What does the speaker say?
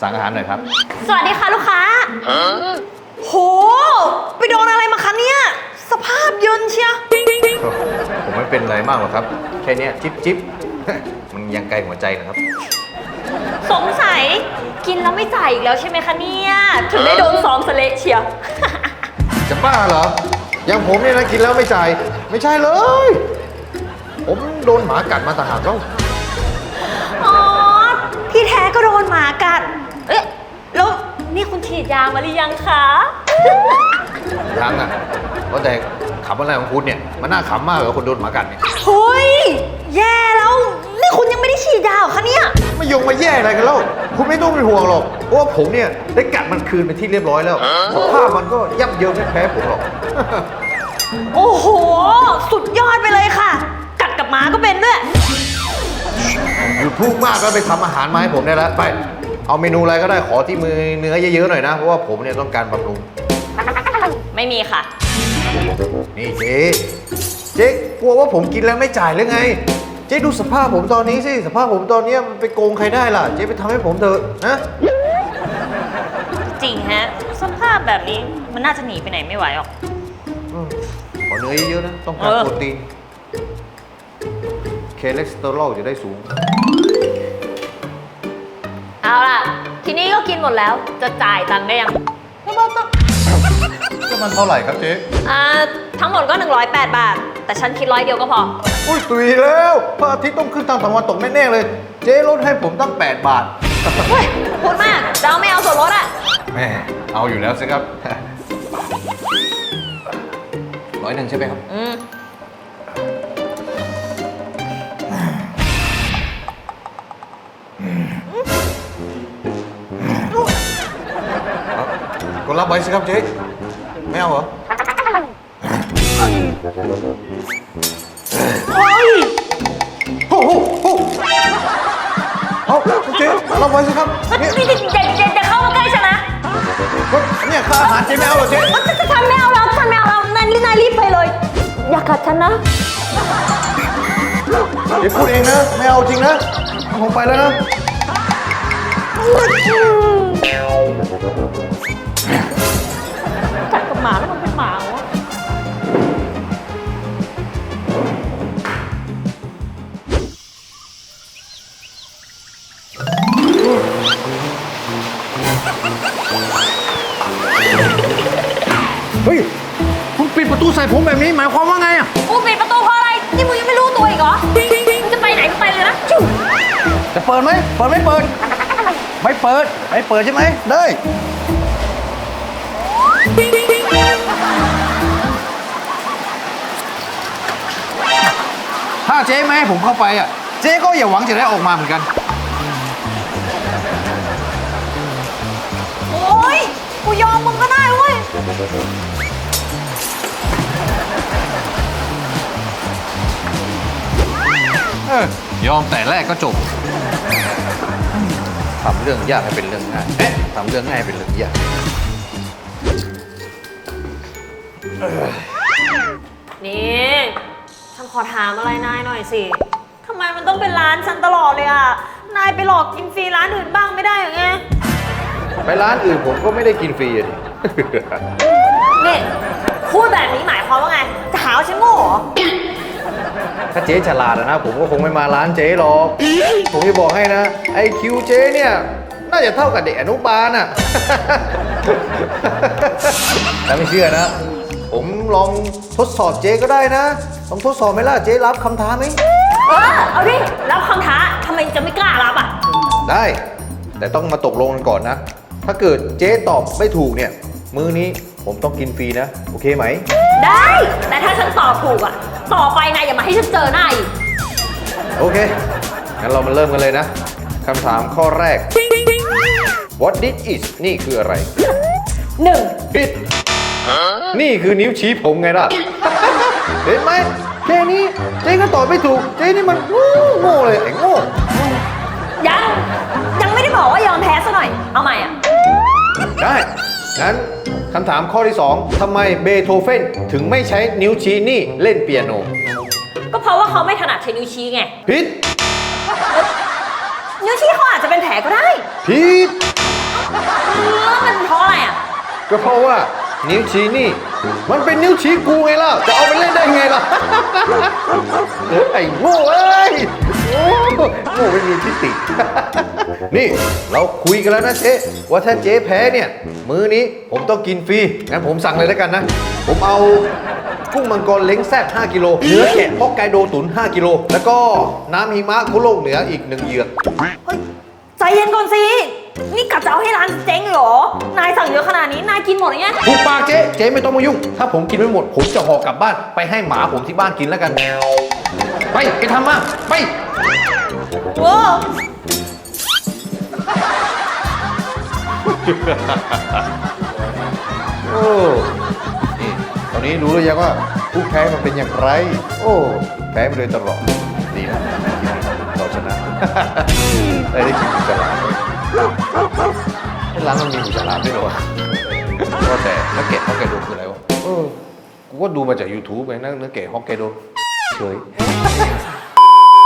สั่งอาหารหน่อยครับ สวัสดีค่ะลูกค้า โห ไปโดนอะไรมาคะเนี่ย สภาพเยินเชียผมไม่เป็นอะไรมากหรอกครับ แค่เนี้ยจิ๊บจิ๊บ มันยังไกลหัวใจนะครับ สงสัย กินแล้วไม่จ่ายอีกแล้วใช่ไหมคะเนี่ย ถึงได้โดนซ้อมสเละเชียว จะบ้าเหรอ อย่างผมเนี่ยนะกินแล้วไม่จ่าย ไม่ใช่เลย ผมโดนหมากัดมาต่างหากแล้ว อ๋อ ที่แท้ก็โดนหมากัดเอ๊ะแล้ว นี่คุณฉีดยามาหรือยังคะ ยังอะว่าแต่ขำอะไรของคุณเนี่ย มันน่าขำมากเลยคนโดนหมากัดเนี่ย เฮ้ย แย่แล้ว นี่คุณยังไม่ได้ฉีดยาเหรอคะเนี่ย ไม่ยงมาแย่อะไรกันแล้ว คุณไม่ต้องเป็นห่วงหรอก เพราะว่าผมเนี่ยได้กัดมันคืนเป็นที่เรียบร้อยแล้ว สภาพมันก็ยับเยินไม่แพ้ผมหรอก โอ้โห สุดยอดไปเลยค่ะ กัดกับหมาก็เป็นด้วย หยุดพูดมากแล้วไปทำอาหารมาให้ผมได้แล้ว ไป เอาเมนูอะไรก็ได้ขอที่มือเนื้อเยอะๆหน่อยนะ เพราะว่าผมเนี่ยต้องการบำรุง ไม่มีค่ะ นี่เจ๊เจ๊กลัวว่าผมกินแล้วไม่จ่ายหรือไง เจ๊ดูสภาพผมตอนนี้สิ สภาพผมตอนเนี้ยมันไปโกงใครได้ล่ะ เจ๊ไปทำให้ผมเถอะนะจริงฮะ สภาพแบบนี้มันน่าจะหนีไปไหนไม่ไหวหรอก อืมขอเนื้อเยอะๆนะ ต้องการเออ โปรตีนเคเลสเตอรอลจะได้สูง เอาล่ะ ทีนี้ก็กินหมดแล้วจะจ่ายตังค์ได้ยังก็มันเท่าไหร่ครับเจ๊อ่าทั้งหมดก็ 108 บาท แต่ฉันคิดร้อยเดียวก็พอ อุ้ยตุยแล้วพระอาทิตย์ต้องขึ้นทางตะวันตกแน่ๆเลย เจ๊ลดให้ผมตั้ง 8 บาทเฮ้ยพูดมากจะเอาไม่เอาส่วนลดอะแม่เอาอยู่แล้วสิครับร้อยหนึ่งใช่ไหมครับ อืม ก็รับไว้สิครับเจ๊ไม่เอาเหรอเฮ้ยโอ้โหโอ้โหเอาเจ๊รับไว้สิครับนี่เนี่ยนี่อย่าอย่าอย่าเข้ามาใกล้ฉันนะเนี่ยค่าอาหารเจ๊ไม่เอาเหรอเจ๊ฉันไม่เอาแล้วฉันไม่เอาแล้วนายรีบนายรีบไปเลย อย่ากัดฉันนะ เจ๊พูดเองนะ ไม่เอาจริงนะผมไปแล้วนะ กัดกับหมาแล้วมันเป็นหมาวะเฮ้ย คุณปิดประตูใส่ผมแบบนี้หมายความว่าไงอะ กูปิดประตูเพราะอะไร นี่มึงยังไม่รู้ตัวอีกเหรอมึงจะไปไหนก็ไปเลยนะจุ๊บจะเปิดไหม เปิดไม่เปิด ไม่เปิด ไม่เปิดใช่ไหม ได้ ถ้าเจ๊ไม่ให้ผมเข้าไปอะ เจ๊ก็อย่าหวังจะได้ออกมาเหมือนกัน โอ๊ยกูยอมมึงก็ได้เว้ย เออยอมแต่แรกก็จบทำเรื่องยากให้เป็นเรื่องง่ายเอ๊ะทำเรื่องง่ายให้เป็นเรื่องยาก นี่ฉันขอถามอะไรนายหน่อยสิทำไมมันต้องเป็นร้านฉันตลอดเลยอะ นายไปหลอกกินฟรีร้านอื่นบ้างไม่ได้เหรอไงไปร้านอื่นผมก็ไม่ได้กินฟรีอะดิ นี่พูดแบบนี้หมายความว่าไง จะหาว่าฉันโง่เหรอ ถ้าเจ๊ฉลาดอะนะ ผมก็คงไม่มาร้านเจ๊หรอก ผมจะบอกให้นะ ไอคิวเจ๊เนี่ย น่าจะเท่ากับเด็กอนุบาลอะแต่ไม่เชื่อนะ ผมลองทดสอบเจ๊ก็ได้นะลองทดสอบไหมล่ะเจ๊รับคำท้าไหมเออเอาดิรับคำท้าทำไมจะไม่กล้ารับอะ ได้ แต่ต้องมาตกลงกันก่อนนะ ถ้าเกิดเจ๊ตอบไม่ถูกเนี่ย มื้อนี้ผมต้องกินฟรีนะ โอเคไหม ได้ แต่ถ้าฉันตอบถูกอะ ต่อไปนายอย่ามาให้ฉันเจอหน้าอีกโอเค งั้นเรามาเริ่มกันเลยนะคำถามข้อแรก What this is นี่คืออะไรหนึ่งผิด นี่คือนิ้วชี้ผมไงล่ะ เห็นไหมแค่นี้เจ๊ก็ตอบไม่ถูก เจ๊นี่มันโง่โง่เลยไอ้โง่ ยัง ยังไม่ได้บอกว่ายอมแพ้ซะหน่อย เอาใหม่อะ ได้งั้นคำถามข้อที่ 2ทำไมเบโธเฟนถึงไม่ใช้นิ้วชี้นี่เล่นเปียโน ก็เพราะว่าเขาไม่ถนัดใช้นิ้วชี้ไง ผิด นิ้วชี้เขาอาจจะเป็นแผลก็ได้ผิดก็เพราะว่า นิ้วชี้นี่ มันเป็นนิ้วชี้กูไงล่ะ จะเอาไปเล่นได้ไงล่ะ ไอ้โง่เอ้ยโอ้โง่ไม่มีทิฏฐินี่เราคุยกันแล้วนะเจ๊ว่าถ้าเจ๊แพ้เนี่ย มื้อนี้ผมต้องกินฟรี งั้นผมสั่งเลยแล้วกันนะ ผมเอากุ้งมังกรเล้งแซ่บ5กิโล เนื้อแกะฮอกไกโดตุ๋น5กิโล แล้วก็น้ำหิมะคุโลกเหนืออีกหนึ่งเหยือก เฮ้ยใจเย็นก่อนสิ นี่กะจะเอาให้ร้านเจ๊งเลยเหรอ นายสั่งเยอะขนาดนี้ นายกินหมดอย่างเงี้ยถูกปากเจ๊ เจ๊ไม่ต้องมายุ่ง ถ้าผมกินไม่หมด ผมจะห่อกลับบ้าน ไปให้หมาผมที่บ้านกินแล้วกัน ไปไปทำมา ไปโอ้โอ้นี่ตอนนี้รู้หรือยังว่าผู้แพ้มันเป็นอย่างไร โอ้ แพ้มาโดยตลอด ดีนะเราชนะ ได้ได้กิน หมูฉลามไอ้ร้านมันมีหมูฉลามด้วยเหรอวะก็แต่นักเก็ตฮอกไกโดคืออะไรวะเออกูก็ดูมาจาก YouTube ไงนะนักเก็ตฮอกไกโดเฉย